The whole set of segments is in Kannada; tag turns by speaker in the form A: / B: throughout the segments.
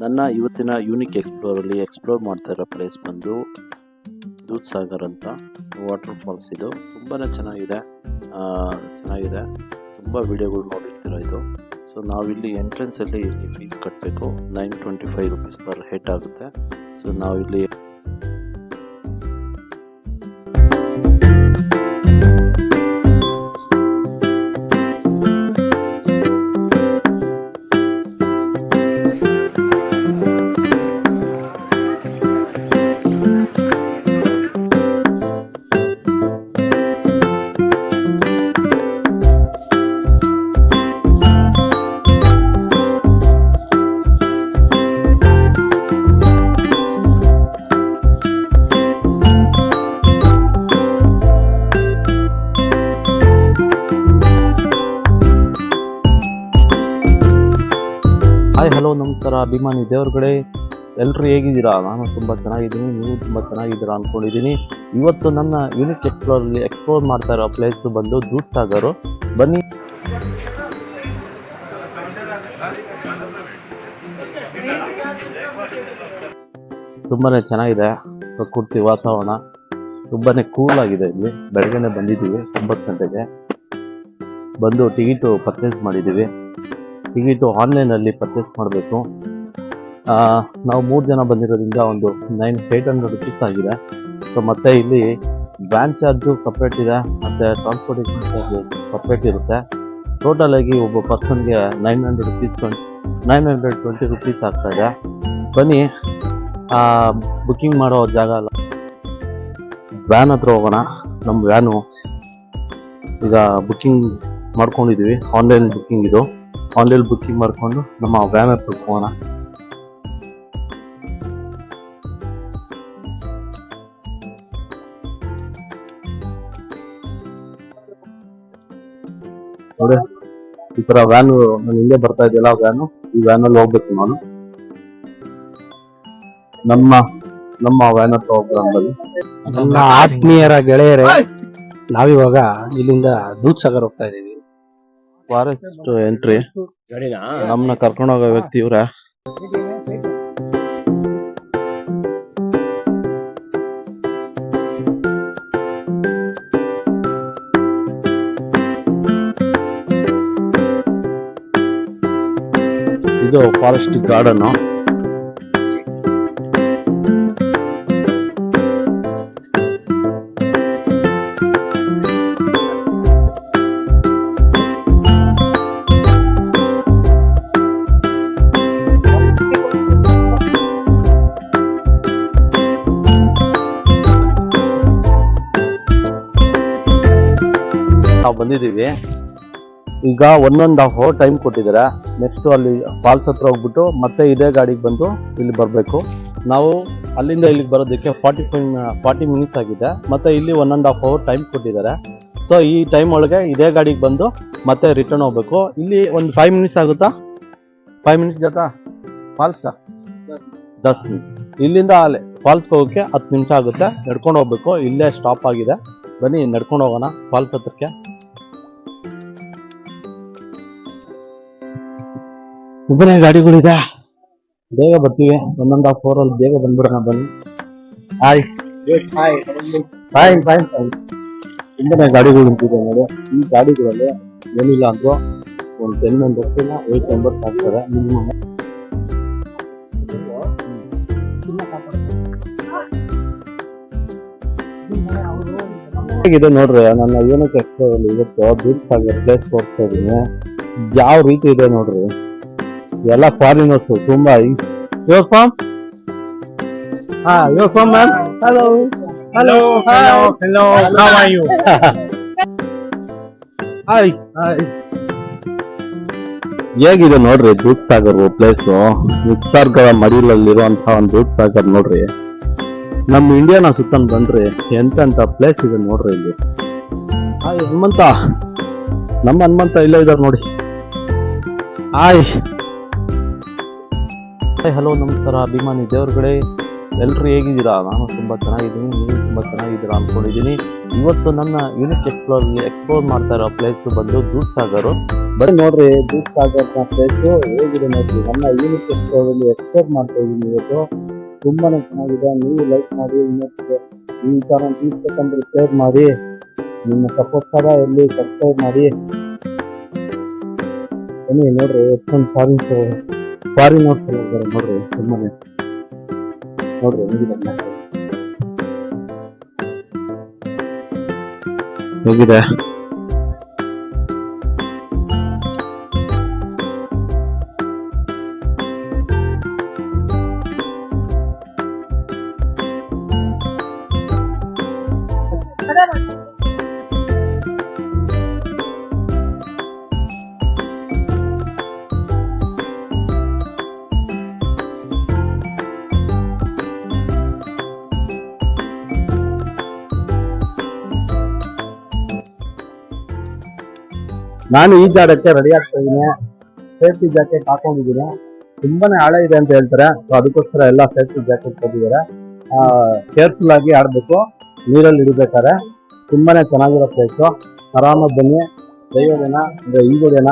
A: ನನ್ನ ಇವತ್ತಿನ ಯೂನಿಕ್ ಎಕ್ಸ್ಪ್ಲೋರಲ್ಲಿ ಎಕ್ಸ್ಪ್ಲೋರ್ ಮಾಡ್ತಾ ಇರೋ ಪ್ಲೇಸ್ ಬಂದು ದೂದ್ ಸಾಗರ್ ಅಂತ. ವಾಟರ್ ಫಾಲ್ಸ್ ಇದು. ತುಂಬಾ ಚೆನ್ನಾಗಿದೆ. ಚೆನ್ನಾಗಿದೆ. ತುಂಬ ವಿಡಿಯೋಗಳು ನೋಡಿರ್ತೀರ ಇದು. ಸೊ ನಾವಿಲ್ಲಿ ಎಂಟ್ರೆನ್ಸಲ್ಲಿ ಇಲ್ಲಿ ಫೀಸ್ ಕಟ್ಟಬೇಕು nine twenty five rupees per head ಆಗುತ್ತೆ. ಸೊ ನಾವಿಲ್ಲಿ
B: ಹಾಯ್ ಹಲೋ ನಮಸ್ಕಾರ, ಅಭಿಮಾನಿ ದೇವ್ರಗಡೆ ಎಲ್ಲರೂ ಹೇಗಿದ್ದೀರಾ? ನಾನು ತುಂಬ ಚೆನ್ನಾಗಿದ್ದೀನಿ, ನೀವು ತುಂಬ ಚೆನ್ನಾಗಿದ್ದೀರಾ ಅಂದ್ಕೊಂಡಿದ್ದೀನಿ ಇವತ್ತು ನನ್ನ ಯೂನಿಕ್ ಎಕ್ಸ್ಪ್ಲೋರಲ್ಲಿ ಎಕ್ಸ್ಪ್ಲೋರ್ ಮಾಡ್ತಾ ಇರೋ ಪ್ಲೇಸ್ ಬಂದು ದೂದ್ ಸಾಗರು ಬನ್ನಿ. ತುಂಬಾ ಚೆನ್ನಾಗಿದೆ. ಪ್ರಕೃತಿ ವಾತಾವರಣ ತುಂಬಾ ಕೂಲ್ ಆಗಿದೆ ಇಲ್ಲಿ. ಬೆಳಗ್ಗೆನೆ ಬಂದಿದ್ದೀವಿ, ಒಂಬತ್ತು ಗಂಟೆಗೆ. ಬಂದು ಟಿಕೆಟು ಪರ್ಚೇಸ್ ಮಾಡಿದ್ದೀವಿ. ಟಿಕೆಟು ಆನ್ಲೈನಲ್ಲಿ ಪರ್ಚೇಸ್ ಮಾಡಬೇಕು. ನಾವು ಮೂರು ಜನ ಬಂದಿರೋದ್ರಿಂದ ಒಂದು ನೈನ್ ಏಯ್ಟ್ ಹಂಡ್ರೆಡ್ ರುಪೀಸ್ ಆಗಿದೆ. ಸೊ ಮತ್ತೆ ಇಲ್ಲಿ ವ್ಯಾನ್ ಚಾರ್ಜು ಸಪ್ರೇಟ್ ಇದೆ, ಮತ್ತು ಟ್ರಾನ್ಸ್ಪೋರ್ಟೇಷನ್ ಚಾರ್ಜು ಸಪ್ರೇಟ್ ಇರುತ್ತೆ. ಟೋಟಲ್ ಆಗಿ ಒಬ್ಬ ಪರ್ಸನ್ಗೆ nine hundred rupees twenty nine hundred twenty rupees ಆಗ್ತಾ ಇದೆ. ಬನ್ನಿ ಬುಕ್ಕಿಂಗ್ ಮಾಡೋ ಜಾಗ ಅಲ್ಲ ವ್ಯಾನ್ ಹತ್ರ ಹೋಗೋಣ. ನಮ್ಮ ವ್ಯಾನು ಈಗ ಬುಕ್ಕಿಂಗ್ ಮಾಡ್ಕೊಂಡಿದ್ದೀವಿ ಆನ್ಲೈನ್ ಬುಕ್ಕಿಂಗ್ ಇದು. ಆನ್ಲೈನ್ ಬುಕ್ಕಿಂಗ್ ಮಾಡ್ಕೊಂಡು ನಮ್ಮ ವ್ಯಾನ್ ಹತ್ರ ಹೋಗೋಣ. ನೋಡಿ, ಈ ತರ ವ್ಯಾನ್ ನಾನು ಹಿಂದೆ ಬರ್ತಾ ಇದೆಯಲ್ಲ ವ್ಯಾನು ಈ ವ್ಯಾನ್ ಅಲ್ಲಿ ಹೋಗ್ಬೇಕು ನಾನು ನಮ್ಮ ನಮ್ಮ ವ್ಯಾನ್ ಹತ್ರ ನಮ್ಮ
C: ನನ್ನ ಆತ್ಮೀಯರ ಗೆಳೆಯರೇ, ನಾವಿವಾಗ ಇಲ್ಲಿಂದ ದೂದ್ ಸಾಗರ್ ಹೋಗ್ತಾ ಇದೀವಿ
B: ಫಾರೆಸ್ಟ್ ಎಂಟ್ರಿ. ನಮ್ಮನ್ನ ಕರ್ಕೊಂಡು ಹೋಗೋ ವ್ಯಕ್ತಿ ಇವ್ರ. ಇದು ಫಾರೆಸ್ಟ್ ಗಾರ್ಡನ್. ನಾವು ಬಂದಿದ್ದೀವಿ. ಈಗ ಒಂದೊಂದು ಹಾಫ್ ಅವರ್ ಟೈಮ್ ಕೊಟ್ಟಿದ್ದಾರೆ. ನೆಕ್ಸ್ಟ್ ಅಲ್ಲಿ ಫಾಲ್ಸ್ ಹತ್ರ ಹೋಗ್ಬಿಟ್ಟು ಮತ್ತೆ ಇದೇ ಗಾಡಿಗೆ ಬಂದು ಇಲ್ಲಿ ಬರಬೇಕು. ನಾವು ಅಲ್ಲಿಂದ ಇಲ್ಲಿಗೆ ಬರೋದಕ್ಕೆ ಫಾರ್ಟಿ ಫೈವ್ ಫಾರ್ಟಿ ಮಿನಿಟ್ಸ್ ಆಗಿದೆ. ಮತ್ತೆ ಇಲ್ಲಿ one and half hour time ಕೊಟ್ಟಿದ್ದಾರೆ. ಸೊ ಈ ಟೈಮ್ ಒಳಗೆ ಇದೇ ಗಾಡಿಗೆ ಬಂದು ಮತ್ತೆ ರಿಟರ್ನ್ ಹೋಗ್ಬೇಕು. ಇಲ್ಲಿ ಒಂದು ಫೈವ್ ಮಿನಿಟ್ಸ್ ಆಗುತ್ತಾ? ಫೈವ್ ಮಿನಿಟ್ಸ್ ಜೊತಾ ಫಾಲ್ಸ್ ದಸ್ ಮಿನಿಟ್ಸ್ ಇಲ್ಲಿಂದ ಅಲ್ಲಿ ಫಾಲ್ಸ್ಗೆ ಹೋಗೋಕ್ಕೆ ಹತ್ತು ನಿಮಿಷ ಆಗುತ್ತೆ. ನಡ್ಕೊಂಡು ಹೋಗ್ಬೇಕು. ಇಲ್ಲೇ ಸ್ಟಾಪ್ ಆಗಿದೆ. ಬನ್ನಿ, ನಡ್ಕೊಂಡು ಹೋಗೋಣ. ಫಾಲ್ಸ್ ಹತ್ರಕ್ಕೆ. ಒಬ್ಬನೇ ಗಾಡಿಗಳಿದೆ. ಬೇಗ ಬರ್ತೀವಿ. ಒಂದೊಂದು ಹಾಫ್ ಅವರ್ ಅಲ್ಲಿ ಬೇಗ ಬಂದ್ಬಿಡೋಣ ಬನ್ನಿ. ಹಾಯ್ ಫೈನ್ ಫೈನ್ ಫೈನ್ ತುಂಬಾನೇ ಗಾಡಿಗಳು ನಿಂತಿದೆ ನೋಡಿ. ಈ ಗಾಡಿಗಳಲ್ಲಿ ಏನಿಲ್ಲ ಅಂದ್ರು ಒಂದು ಟೆನ್ ಮೆಂಬರ್ಸ್ ಇಲ್ಲ ಏಟ್ ಮೆಂಬರ್ಸ್ ಆಗ್ತಾರೆ. ಮಿನಿಮಮ್ ಇದೆ ನೋಡ್ರಿ ನನ್ನ ಏನಕ್ಕೆ ಎಕ್ಸ್ಪ್ಲೋರ್ ಇವತ್ತು ಬೀಚ್ ಆಗಿ ಪ್ಲೇಸ್ ತೋರಿಸ್ತಾ ಇದೀನಿ. ಯಾವ ರೀತಿ ಇದೆ ನೋಡ್ರಿ? ಎಲ್ಲ ಫಾರಿನರ್ಸ್ ತುಂಬಾ ಯುವರ್ ಫಾರ್ಮ್ ಹಾ your form ma'am hello
C: hello hello hello how are you
B: hi hi ಹೇಗಿದೆ ನೋಡ್ರಿ ದೂದ್ ಸಾಗರ್ ಪ್ಲೇಸ್ ನಿಸರ್ಗದ ಮಡಿಲಲ್ಲಿರುವಂತಹ ಒಂದು ದೂದ್ ಸಾಗರ್ ನೋಡ್ರಿ. ನಮ್ಮ ಇಂಡಿಯಾನ ಸುತ್ತ ಬಂದ್ರಿ ಎಂತ ಪ್ಲೇಸ್ ಇದೆ ನೋಡ್ರಿ ಇಲ್ಲಿ. ಹಾಯ್ ಹನುಮಂತ. ನಮ್ಮ ಹನುಮಂತ ಇಲ್ಲೇ ಇದಾರೆ ನೋಡಿ. ಹಾಯ್. ಹಾಯ್ ಹಲೋ ನಮಸ್ಕಾರ, ಅಭಿಮಾನಿ ದೇವರುಗಳೇ. ಎಲ್ಲರೂ ಹೇಗಿದ್ದೀರಾ? ನಾನು ತುಂಬ ಚೆನ್ನಾಗಿದ್ದೀನಿ, ನೀವು ತುಂಬ ಚೆನ್ನಾಗಿದ್ದೀರಾ ಅಂದ್ಕೊಂಡಿದ್ದೀನಿ ಇವತ್ತು ನನ್ನ ಯೂನಿಟ್ ಎಕ್ಸ್ಪ್ಲೋರ್ ಎಕ್ಸ್ಪ್ಲೋರ್ ಮಾಡ್ತಾ ಇರೋ ಪ್ಲೇಸ್ ಬಂದು ದೂದ್ ಸಾಗರು ಬರೀ ನೋಡ್ರಿ ದೂದ್ ಸಾಗರ್ನ ಪ್ಲೇಸು ಹೇಗಿದೆ ನೋಡ್ರಿ. ನನ್ನ ಯೂನಿಕ್ ಎಕ್ಸ್ಪ್ಲೋರಲ್ಲಿ ಎಕ್ಸ್ಪ್ಲೋರ್ ಮಾಡ್ತಾ ಇದ್ದೀನಿ ಇವತ್ತು. ತುಂಬಾನೇ ಚೆನ್ನಾಗಿದೆ. ನೀವು ಲೈಕ್ ಮಾಡಿ ಇನ್ನೊಂದು ಈ ಚಾನಲ್ ತಿಳಿಸ್ಬೇಕಂದ್ರೆ ಶೇರ್ ಮಾಡಿ. ನಿಮ್ಮ ಸಪೋರ್ಟ್ ಸಹ ಎಲ್ಲಿ ಸಬ್ಸ್ಕ್ರೈಬ್ ಮಾಡಿ. ಬನ್ನಿ ನೋಡ್ರಿ, ಎಷ್ಟೊಂದು ಫಾರಿನ್ಸ್ ಫಾರಿನರ್ಸ್ ಎಲ್ಲ ಇದ್ದಾರೆ ನೋಡ್ರಿ ತುಂಬಾನೇ ನೋಡ್ರಿ ಹೆಂಗಿದೆ ಮನೆ. ಹೇಗಿದೆ ನಾನು ಈಜಾಡಕ್ಕೆ ರೆಡಿ ಆಗ್ತಾ ಇದ್ದೀನಿ. ಸೇಫ್ಟಿ ಜಾಕೆಟ್ ಹಾಕೊಂಡಿದ್ದೀನಿ. ತುಂಬಾನೇ ಆಳ ಇದೆ ಅಂತ ಹೇಳ್ತಾರೆ. ಸೊ ಅದಕ್ಕೋಸ್ಕರ ಎಲ್ಲ ಸೇಫ್ಟಿ ಜಾಕೆಟ್ ಕೊಟ್ಟಿದ್ದಾರೆ. ಕೇರ್ಫುಲ್ ಆಗಿ ಆಡಬೇಕು. ನೀರಲ್ಲಿ ಇಡಬೇಕಾದ್ರೆ ತುಂಬಾನೇ ಚೆನ್ನಾಗಿರೋ ಪ್ಲೇಸು ಆರಾಮಾಗಿ ಬನ್ನಿ. ದೈವದೇನ ಅಂದ್ರೆ ಈಗೋದೇನ.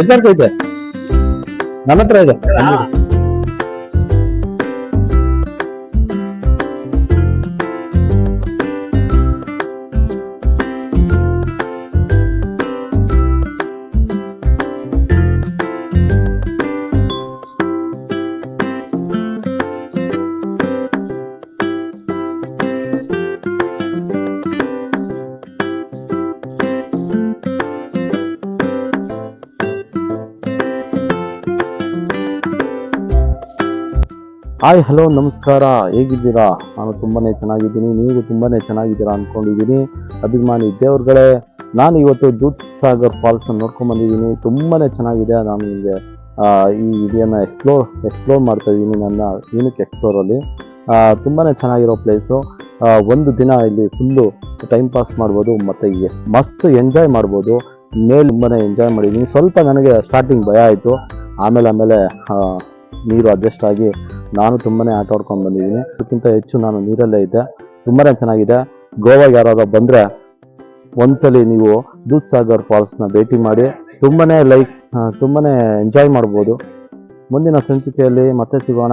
B: ಎದ್ದಾಡ್ತೈತೆ ನನ್ನ ಹತ್ರ ಇದೆ. ಹಾಯ್, ಹಲೋ, ನಮಸ್ಕಾರ. ಹೇಗಿದ್ದೀರಾ? ನಾನು ತುಂಬಾ ಚೆನ್ನಾಗಿದ್ದೀನಿ. ನೀವು ತುಂಬಾ ಚೆನ್ನಾಗಿದ್ದೀರಾ ಅಂದ್ಕೊಂಡಿದ್ದೀನಿ ಅಭಿಮಾನಿ ದೇವ್ರುಗಳೇ, ನಾನು ಇವತ್ತು ದೂತ್ ಸಾಗರ್ ಫಾಲ್ಸ್ ನೋಡ್ಕೊಂಡ್ಬಂದಿದ್ದೀನಿ ತುಂಬಾ ಚೆನ್ನಾಗಿದೆ. ನಾನು ನಿಮಗೆ ಈ ವಿಡಿಯೋನ ಎಕ್ಸ್ಪ್ಲೋರ್ ಎಕ್ಸ್ಪ್ಲೋರ್ ಮಾಡ್ತಾ ಇದ್ದೀನಿ ನನ್ನ ಯೂನಿಕ್ ಎಕ್ಸ್ಪ್ಲೋರಲ್ಲಿ ತುಂಬಾ ಚೆನ್ನಾಗಿರೋ ಪ್ಲೇಸು ಒಂದು ದಿನ ಇಲ್ಲಿ ಫುಲ್ಲು ಟೈಮ್ ಪಾಸ್ ಮಾಡ್ಬೋದು. ಮತ್ತು ಮಸ್ತ್ ಎಂಜಾಯ್ ಮಾಡ್ಬೋದು. ಮೇಲೆ ತುಂಬಾ ಎಂಜಾಯ್ ಮಾಡಿದ್ದೀನಿ. ಸ್ವಲ್ಪ ನನಗೆ ಸ್ಟಾರ್ಟಿಂಗ್ ಭಯ ಆಯಿತು. ಆಮೇಲೆ ಆಮೇಲೆ ನೀರು ಅಡ್ಜಸ್ಟ್ ಆಗಿ ನಾನು ತುಂಬಾ ಆಟ ಆಡ್ಕೊಂಡು ಬಂದಿದ್ದೀನಿ. ಅದಕ್ಕಿಂತ ಹೆಚ್ಚು ನಾನು ನೀರಲ್ಲೇ ಇದ್ದೆ. ತುಂಬಾ ಚೆನ್ನಾಗಿದೆ. ಗೋವಾಗೆ ಯಾರಾದ್ರೂ ಬಂದರೆ ಒಂದ್ಸಲಿ ನೀವು ದೂದ್ ಸಾಗರ್ ಫಾಲ್ಸ್ನ ಭೇಟಿ ಮಾಡಿ ತುಂಬಾ ಲೈಕ್ ತುಂಬಾ ಎಂಜಾಯ್ ಮಾಡ್ಬೋದು. ಮುಂದಿನ ಸಂಚಿಕೆಯಲ್ಲಿ ಮತ್ತೆ ಸಿಗೋಣ.